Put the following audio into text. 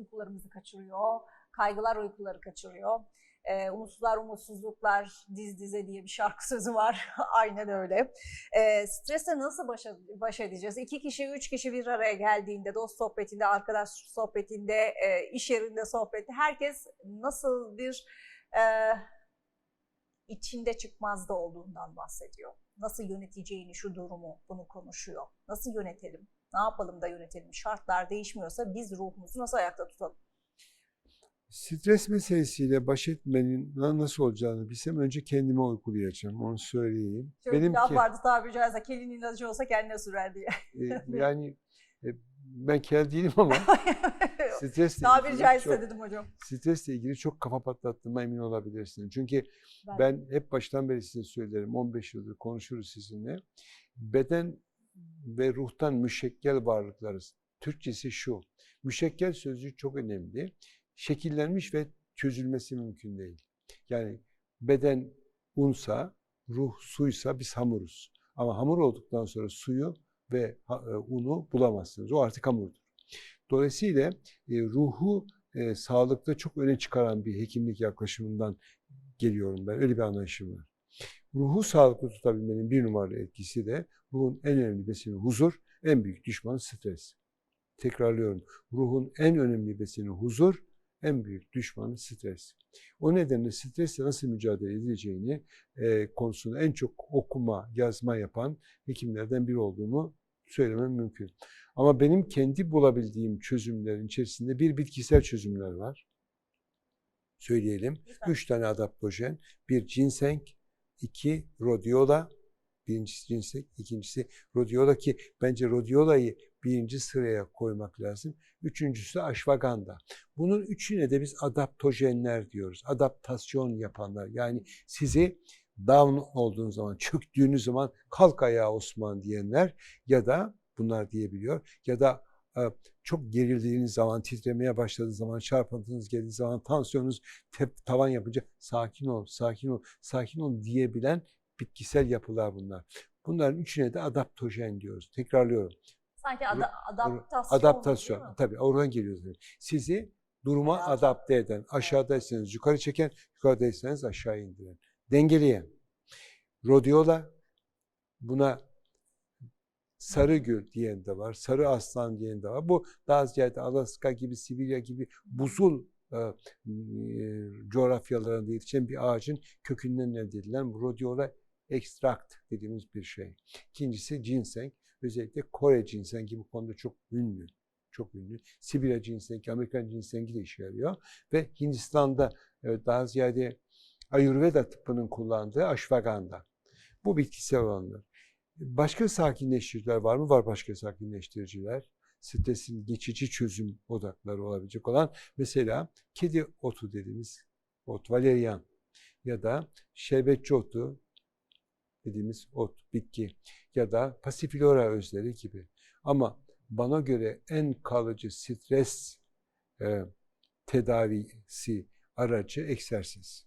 uykularımızı kaçırıyor. Kaygılar uykuları kaçırıyor. Ee, umutsuzlar, umutsuzluklar diz dize diye bir şarkı sözü var. Aynen öyle. Ee, stresle nasıl baş, baş edeceğiz? İki kişi, üç kişi bir araya geldiğinde, dost sohbetinde, arkadaş sohbetinde, e, iş yerinde sohbette herkes nasıl bir e, içinde çıkmazda olduğundan bahsediyor. Nasıl yöneteceğini, şu durumu, bunu konuşuyor. Nasıl yönetelim? Ne yapalım da yönetelim? Şartlar değişmiyorsa biz ruhumuzu nasıl ayakta tutalım? Stres meselesiyle baş etmenin na- nasıl olacağını bilsem önce kendime uygulayacağım. Onu söyleyeyim. Şöyle bir laf Benimki vardı tabiri caizse kelin ilacı olsa kendine sürer diye. e, yani ben kel değilim ama stresle tabiri ilgili caizse çok, dedim hocam. stresle ilgili çok kafa patlattığıma emin olabilirsiniz. Çünkü Ben- ben hep baştan beri size söylerim. 15 yıldır konuşuruz sizinle. Beden ve ruhtan müşekkel varlıklarız. Türkçesi şu. Müşekkel sözcüğü çok önemli. Şekillenmiş ve çözülmesi mümkün değil. Yani beden unsa, ruh suysa biz hamuruz. Ama hamur olduktan sonra suyu ve e, unu bulamazsınız. O artık hamurdur. Dolayısıyla e, ruhu e, sağlıkta çok öne çıkaran bir hekimlik yaklaşımından geliyorum ben. Öyle bir anlayışım var. Ruhu sağlıklı tutabilmenin bir numaralı etkisi de ruhun en önemli besini huzur, en büyük düşmanı stres. Tekrarlıyorum. Ruhun en önemli besini huzur, en büyük düşmanı stres. O nedenle stresle nasıl mücadele edileceğini e, konusunda en çok okuma, yazma yapan hekimlerden biri olduğumu söylemem mümkün. Ama benim kendi bulabildiğim çözümlerin içerisinde bir bitkisel çözümler var. Söyleyelim. Üç tane adaptojen. Bir ginseng, iki rhodiola, birincisi ginseng, ikincisi rhodiola ki bence rhodiolayı birinci sıraya koymak lazım. Üçüncüsü ashwagandha. Bunun üçüne de biz adaptojenler diyoruz. Adaptasyon yapanlar. Yani sizi down olduğunuz zaman, çöktüğünüz zaman kalk ayağa Osman diyenler ya da bunlar diyebiliyor ya da e, çok gerildiğiniz zaman, titremeye başladığınız zaman, çarpıntınız geldiği zaman, tansiyonunuz tep- tavan yapınca sakin ol, sakin ol, sakin ol diyebilen bitkisel yapılar bunlar. Bunların üçüne de adaptojen diyoruz. Tekrarlıyorum. Sanki ada- adaptasyon. Adaptasyon. mi? Tabii oradan geliyor. zaten. Sizi duruma Hayata. adapte eden, aşağıdaysanız yukarı çeken, yukarıdaysanız aşağı indiren, dengeleyen. Rhodiola buna sarı gül diyen de var, sarı aslan diyen de var. Bu daha ziyade Alaska gibi, Sibirya gibi buzul e, e, coğrafyalarında yetişen bir ağacın kökünden elde edilen bu rhodiola ekstrakt dediğimiz bir şey. İkincisi ginseng. Özellikle Kore cinsengi bu konuda çok ünlü. Çok ünlü. Sibirya cinsengi, Amerikan cinsengi de işe yarıyor. Ve Hindistan'da daha ziyade Ayurveda tıbbının kullandığı ashwagandha. Bu bitkisel olanlar. Başka sakinleştiriciler var mı? Var başka sakinleştiriciler. Stresin geçici çözüm odakları olabilecek olan mesela kedi otu dediğimiz ot, valerian ya da şerbetçi otu dediğimiz ot, bitki ya da pasiflora özleri gibi. Ama bana göre en kalıcı stres e, tedavisi aracı egzersiz.